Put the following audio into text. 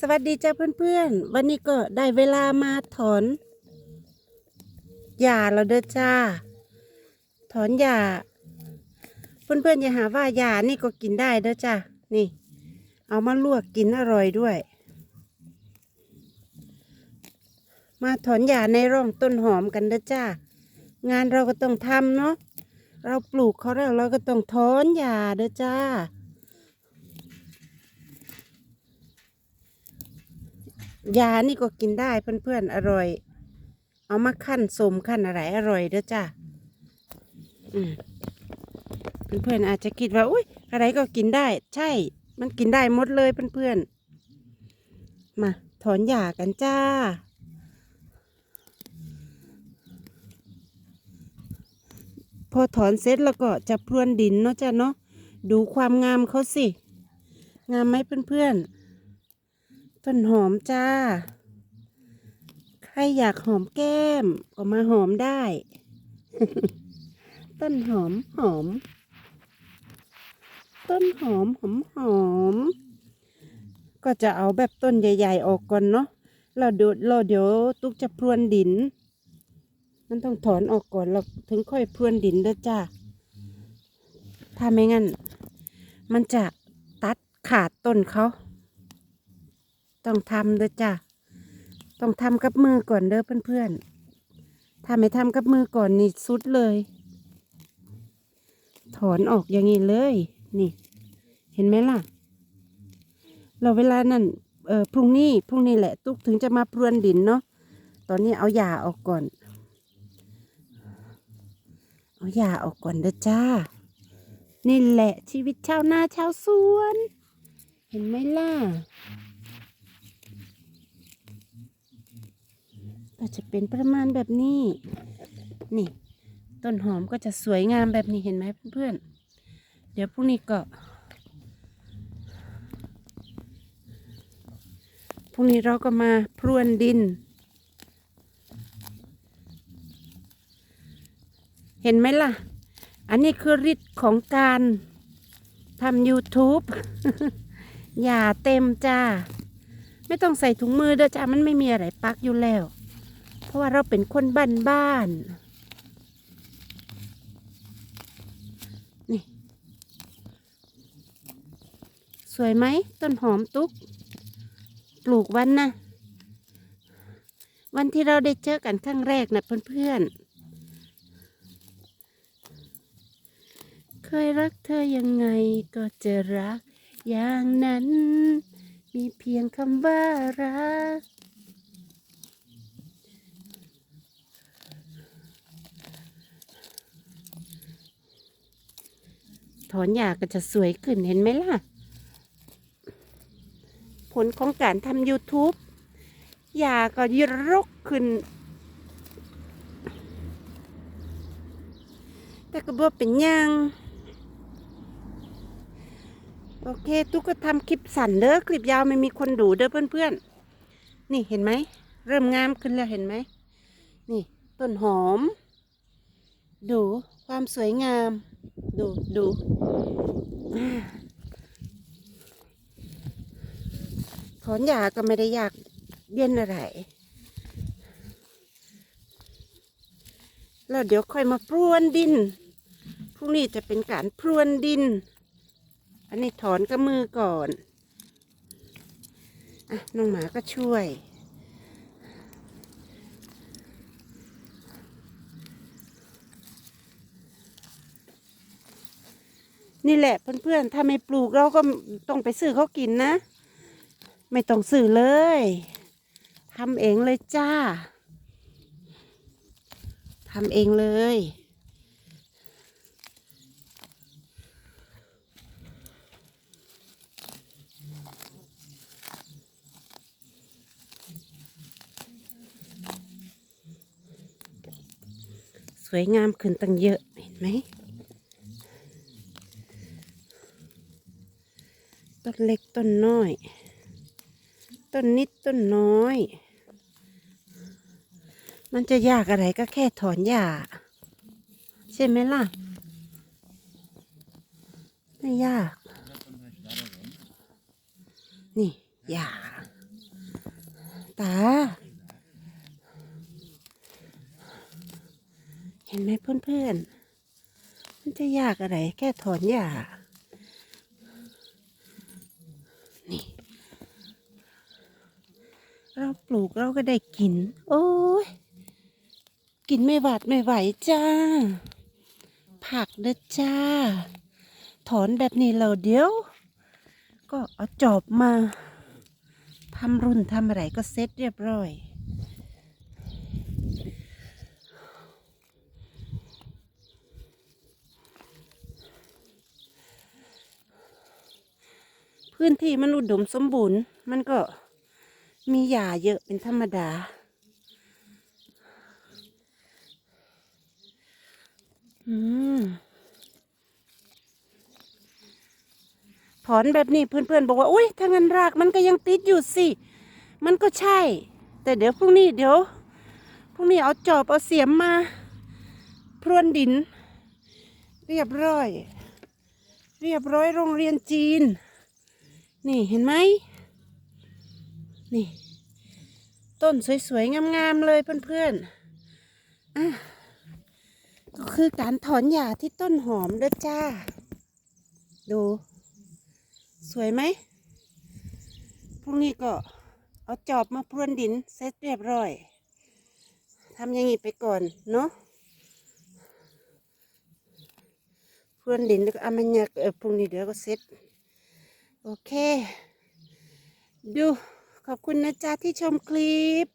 สวัสดีจ้าเพื่อนๆ วันนี้ก็ได้เวลามาถอนหญ้าแล้วเด้อจ้า ถอนหญ้าเพื่อนๆอย่าหาว่าหญ้านี่ก็กินได้เด้อจ้านี่ เอามาลวกกินอร่อยด้วย มาถอนหญ้าในร่องต้นหอมกันเด้อจ้า งานเราก็ต้องทำเนาะเราปลูกเขาแล้วเราก็ต้องถอนหญ้าเด้อจ้า ยานี่ก็กินได้เพื่อนๆอร่อย เอามาขั้นสมขั้นอะไรอร่อยเด้อจ้าเพื่อนๆอาจจะคิดว่าอุ้ยอะไรก็กินได้ ใช่ มันกินได้หมดเลยเพื่อนๆมาถอนหญ้ากันจ้าพอถอนเสร็จแล้วก็จะพรวนดินเนาะจ้าเนาะดูความงามเขาสิ งามไหมเพื่อนๆ ต้นหอมจ้า ใครอยากหอมแก้มก็มาหอมได้ ต้นหอมหอม ต้นหอมหอมหอม ก็จะเอาแบบต้นใหญ่ ๆ ออกก่อนเนาะเราเดี๋ยวเราเดี๋ยวตุ๊กจะพรวนดิน มันต้องถอนออกก่อนเราถึงค่อยพรวนดินเด้อจ้าถ้าไม่งั้น มันจะตัดขาดต้นเขา ต้องทำเด้อจ้ะต้องทำกับมือก่อนเด้อเพื่อนๆถ้าไม่ทำกับมือก่อนนี่สุดเลย ถอนออกอย่างนี้เลย นี่ เห็นไหมล่ะ เราเวลานั่นเออพรุ่งนี้พรุ่งนี้แหละ ตุ๊กถึงจะมาพรวนดินเนาะตอนนี้เอาหญ้าออกก่อน เอาหญ้าออกก่อนเด้อจ้า นี่แหละชีวิตชาวนาชาวสวน เห็นไหมล่ะ ก็จะเป็นประมาณแบบนี้ นี่ ต้นหอมก็จะสวยงามแบบนี้เห็นไหมเพื่อนๆ เดี๋ยวพรุ่งนี้ก็พรุ่งนี้เราก็มาพรวนดิน เห็นไหมล่ะ อันนี้คือฤทธิ์ของการทำ YouTube อย่าเต็มจ้า ไม่ต้องใส่ถุงมือเด้อจ้ามันไม่มีอะไรปักอยู่แล้ว ราะว่าเราเป็นคนบ้านบ้านๆนี่ สวยไหมต้นหอมตุ๊ก ปลูกวันนะวันที่เราได้เจอกันครั้งแรกนะเพื่อนๆ เคยรักเธอยังไงก็จะรักอย่างนั้น มีเพียงคำว่ารัก ถอนหญ้าก็จะสวยขึ้นเห็นไหมล่ะ ผลของการทำ YouTube หญ้าก็ยรกขึ้น แต่ก็บอกเป็นยังโอเคทุกก็ทำคลิปสั้นเด้อคลิปยาวไม่มีคนดูเด้อเพื่อนๆ นี่เห็นไหม เริ่มงามขึ้นแล้วเห็นไหม นี่ ต้นหอม ดูความสวยงาม ดูดูถอนหญ้าก็ไม่ได้ยากเย็นอะไร แล้วเดี๋ยวค่อยมาพรวนดิน พรุ่งนี้จะเป็นการพรวนดิน อันนี้ถอนกับมือก่อน อะ น้องหมาก็ช่วย นี่แหละเพื่อนๆ ถ้าไม่ปลูกเราก็ต้องไปซื้อเขากินนะ ไม่ต้องซื้อเลยทำเองเลยจ้าทำเองเลย สวยงามขึ้นตั้งเยอะเห็นไหม ต้นเล็กต้นน้อย ต้นนิดต้นน้อย มันจะยากอะไรก็แค่ถอนหญ้าใช่ไหมล่ะ ไม่ยาก นี่หญ้าตา เห็นไหมเพื่อนๆ มันจะยากอะไรแค่ถอนหญ้า เราปลูกเราก็ได้กิน โอ้ย กินไม่หวาดไม่ไหวจ้า ผักเด้อจ้า ถอนแบบนี้เราเดี๋ยว ก็เอาจอบมาทำรุ่นทำอะไรก็เสร็จเรียบร้อยพื้นที่มันอุดมสมบูรณ์ มันก็ มีหญ้าเยอะเป็นธรรมดา อืมถอนแบบนี้เพื่อนๆบอกว่าอุ้ยถ้างั้นรากมันก็ยังติดอยู่สิ มันก็ใช่ แต่เดี๋ยวพรุ่งนี้เดี๋ยวพรุ่งนี้เอาจอบเอาเสียมมา พรวนดิน เรียบร้อย เรียบร้อยโรงเรียนจีน นี่เห็นไหม นี่ ต้นสวยๆ งามๆ เลยเพื่อนๆอะก็คือการถอนหญ้าที่ต้นหอมเด้อจ้า ดู สวยไหมพรุ่งนี้ก็เอาจอบมาพรวนดินเสร็จเรียบร้อยทำอย่างนี้ไปก่อนเนาะพรวนดินแล้วก็เอามันยากเออพรุ่งนี้เดี๋ยวก็เสร็จ โอเค ดู ขอบคุณนะจ๊ะที่ชมคลิป